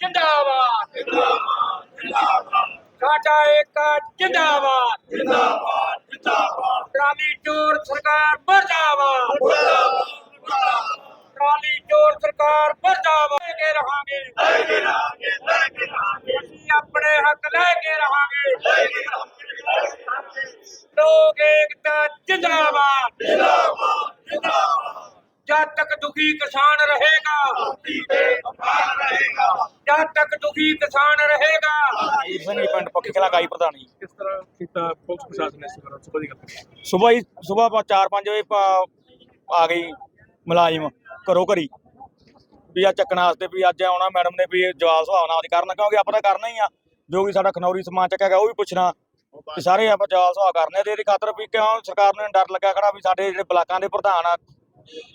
ਜਿੰਦਾਬਾਦ ਸਾਡਾ ਏਕਾ ਜਿੰਦਾਬਾਦ ਜਿੰਦਾਬਾਦ ਜਿੰਦਾਬਾਦ ਟਰਾਲੀ ਚੋਰ ਸਰਕਾਰ ਮਰਦਾਬਾਦ ਟਰਾਲੀ ਚੋਰ ਸਰਕਾਰ ਮਰਦਾਬਾਦ ਲੈ ਕੇ ਰਹਾਂਗੇ ਲੈ ਕੇ ਰਹਾਂਗੇ ਲੈ ਕੇ ਰਹਾਂਗੇ ਅਸੀਂ ਆਪਣੇ ਹੱਕ ਲੈ ਕੇ ਰਹਾਂਗੇ। ਲੈ ਕੇ ਰਹਾਂਗੇ ਲੋਕ ਏਕਤਾ ਜਿੰਦਾਬਾਦ ਜਿੰਦਾਬਾਦ ਜਿੰਦਾਬਾਦ। ਜਦ ਤੱਕ ਦੁਖੀ ਕਿਸਾਨ ਰਹੇਗਾ ਜਦ ਤੱਕ ਦੁਖੀ ਕਿਸਾਨ ਰਹੇਗਾ। ਜੀ ਪਿੰਡ ਪੱਖੀ ਕਲਾ ਗਾਈ ਪ੍ਰਧਾਨੀ। ਕਿਸ ਤਰ੍ਹਾਂ ਕੀਤਾ ਪੁਲਿਸ ਪ੍ਰਸ਼ਾਸਨ ਨੇ ਇਸ ਬਾਰੇ ਸੁਬਾ ਦੀ ਗੱਲ ਹੀ ਸਵੇਰ 4-5 ਵਜੇ ਆ ਗਈ ਮੁਲਾਜ਼ਮ ਘਰੋਂ ਘਰੀ। ਵੀ ਆ ਚੱਕਣ ਵਾਸਤੇ ਵੀ ਅੱਜ ਆਉਣਾ ਮੈਡਮ ਨੇ ਵੀ ਜਵਾਬ ਸੁਭਾਅ ਨਾਲ ਦੀ ਕਰਨਾ ਕਿਉਂਕਿ ਆਪਾਂ ਤਾਂ ਕਰਨਾ ਹੀ ਆ। ਜੋ ਵੀ ਸਾਡਾ ਖਨੌਰੀ ਸਮਾਨ ਚੱਕਿਆ ਗਿਆ ਉਹ ਵੀ ਪੁੱਛਣਾ। ਸਾਰੇ ਆਪਾਂ ਜਵਾਬ ਸੁਭਾਅ ਕਰਨੇ ਤੇ ਇਹਦੀ ਖਾਤਰ ਵੀ ਕਿਉਂ ਸਰਕਾਰ ਨੂੰ ਡਰ ਲੱਗਾ ਖੜਾ ਵੀ ਸਾਡੇ ਜਿਹੜੇ ਬਲਾਕਾਂ ਦੇ ਪ੍ਰਧਾਨ ਆ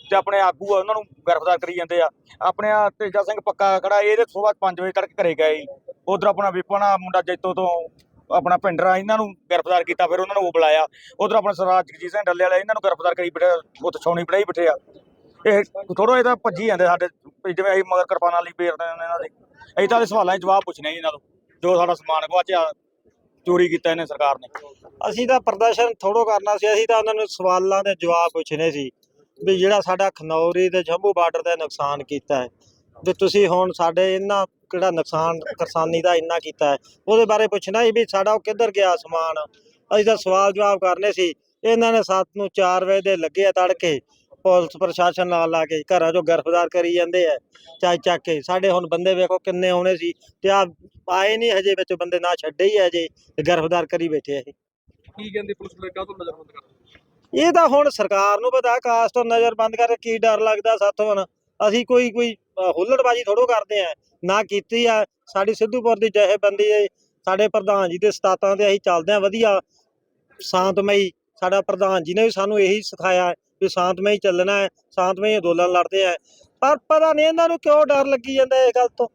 ਤੇ ਆਪਣੇ ਆਗੂ ਆ, ਉਹਨਾਂ ਨੂੰ ਗ੍ਰਿਫਤਾਰ ਕਰੀ ਜਾਂਦੇ ਆ। ਆਪਣੇ ਆ ਤੇਜਾ ਸਿੰਘ ਪੱਕਾ ਖੜਾ, ਇਹਦੇ ਸਵੇਰ 5 ਵਜੇ ਤੜਕ ਘਰੇ ਗਏ ਉਧਰ ਆਪਣਾ ਵਿਪਨ ਆ, ਮੁੰਡਾ ਜੈਤੋ ਤੋਂ ਆਪਣਾ ਪਿੰਡਰਾ ਇਹਨਾਂ ਨੂੰ ਗ੍ਰਿਫਤਾਰ ਕੀਤਾ, ਫਿਰ ਉਹਨਾਂ ਨੂੰ ਉਹ ਬੁਲਾਇਆ। ਉਧਰ ਆਪਣਾ ਸਰਦਾਰ ਜਗਜੀਤ ਸਿੰਘ ਡੱਲੇ ਵਾਲੇ, ਇਹਨਾਂ ਨੂੰ ਗ੍ਰਿਫਤਾਰ ਕਰੀ ਬਿਠੇ, ਉੱਥੇ ਛਾਉਣੀ ਬੜਾਈ ਬਿਠੇ ਆ। ਇਹ ਥੋੜਾ ਇਹਦਾ ਭੱਜੀ ਜਾਂਦੇ ਸਾਡੇ ਜਿਵੇਂ ਅਸੀਂ ਮਗਰ ਕਿਰਪਾਨਾਂ ਲਈ ਫੇਰਦੇ ਨੇ ਇਹਨਾਂ ਦੇ। ਅਸੀਂ ਤਾਂ ਸਵਾਲਾਂ ਦੇ ਜਵਾਬ ਪੁੱਛਣੇ ਜੀ ਇਹਨਾਂ ਤੋਂ, ਜੋ ਸਾਡਾ ਸਮਾਨ ਗਵਾਚਿਆ ਚੋਰੀ ਕੀਤਾ ਇਹਨੇ ਸਰਕਾਰ ਨੇ। ਅਸੀਂ ਤਾਂ ਪ੍ਰਦਰਸ਼ਨ ਥੋੜੋ ਕਰਨਾ ਸੀ, ਅਸੀਂ ਤਾਂ ਉਹਨਾਂ ਨੂੰ ਸਵਾਲਾਂ ਦੇ ਜਵਾਬ ਪੁੱਛਣੇ ਸੀ। ਵੀ ਜਿਹੜਾ ਸਾਡਾ ਖਨੌਰੀ ਤੇ ਜੰਮੂ ਬਾਰਡਰ ਦਾ ਨੁਕਸਾਨ ਕੀਤਾ ਹੈ, ਵੀ ਤੁਸੀਂ ਹੁਣ ਸਾਡੇ ਇਹਨਾਂ ਕਿਹੜਾ ਨੁਕਸਾਨ, ਕਿਸਾਨੀ ਦਾ ਇੰਨਾ ਕੀਤਾ ਹੈ, ਉਹਦੇ ਬਾਰੇ ਪੁੱਛਣਾ ਸੀ ਵੀ ਸਾਡਾ ਉਹ ਕਿੱਧਰ ਗਿਆ ਸਮਾਨ? ਅਸੀਂ ਤਾਂ ਸਵਾਲ ਜਵਾਬ ਕਰਨੇ ਸੀ, ਇਹਨਾਂ ਨੇ ਸੱਤ ਨੂੰ 4 ਵਜੇ ਦੇ ਲੱਗੇ ਆ ਤੜਕੇ, ਪੁਲਿਸ ਪ੍ਰਸ਼ਾਸਨ ਨਾਲ ਲਾ ਕੇ, ਘਰਾਂ ਚੋਂ ਗ੍ਰਿਫਤਾਰ ਕਰੀ ਜਾਂਦੇ ਆ ਚੱਕ ਚੱਕ ਕੇ, ਸਾਡੇ ਹੁਣ ਬੰਦੇ ਵੇਖੋ ਕਿੰਨੇ ਆਉਣੇ ਸੀ, ਤੇ ਆ ਆਏ ਨਹੀਂ ਹਜੇ ਵਿੱਚ ਬੰਦੇ ਨਾ ਛੱਡੇ ਹੀ ਆ ਹਜੇ, ਤੇ ਗ੍ਰਿਫਤਾਰ ਕਰੀ ਬੈਠੇ ਆ ਇਹ। ਕੀ ਕਹਿੰਦੀ ਪੁਲਿਸ ਵਾਲੇ ਕਾਹ ਤੋਂ ਨਜ਼ਰਬੰਦ ਕਰਦੇ? ਇਹ ਤਾਂ ਹੁਣ ਸਰਕਾਰ ਨੂੰ ਪਤਾ ਕਾਸਟ ਤੋਂ ਨਜ਼ਰ ਬੰਦ ਕਰਕੇ ਕੀ ਡਰ ਲੱਗਦਾ ਸਾਥੋਂ ਹੁਣ। ਅਸੀਂ ਕੋਈ ਕੋਈ ਹੁੱਲੜਬਾਜੀ ਥੋੜੋ ਕਰਦੇ ਆ ਨਾ ਕੀਤੀ ਆ। ਸਾਡੀ ਸਿੱਧੂਪੁਰ ਦੀ ਜਥੇਬੰਦੀ ਹੈ, ਸਾਡੇ ਪ੍ਰਧਾਨ ਜੀ ਦੇ ਸਤਾਤਾਂ ਤੇ ਅਸੀਂ ਚੱਲਦੇ ਆ ਵਧੀਆ। ਸ਼ਾਂਤਮਈ ਸਾਡਾ ਪ੍ਰਧਾਨ ਜੀ ਨੇ ਵੀ ਸਾਨੂੰ ਇਹੀ ਸਿਖਾਇਆ ਵੀ ਸ਼ਾਂਤਮਈ ਚੱਲਣਾ ਹੈ, ਸ਼ਾਂਤਮਈ ਅੰਦੋਲਨ ਲੜਦੇ ਆ ਪਰ ਪਤਾ ਨਹੀਂ ਇਹਨਾਂ ਨੂੰ ਕਿਉਂ ਡਰ ਲੱਗੀ ਜਾਂਦਾ ਇਸ ਗੱਲ ਤੋਂ।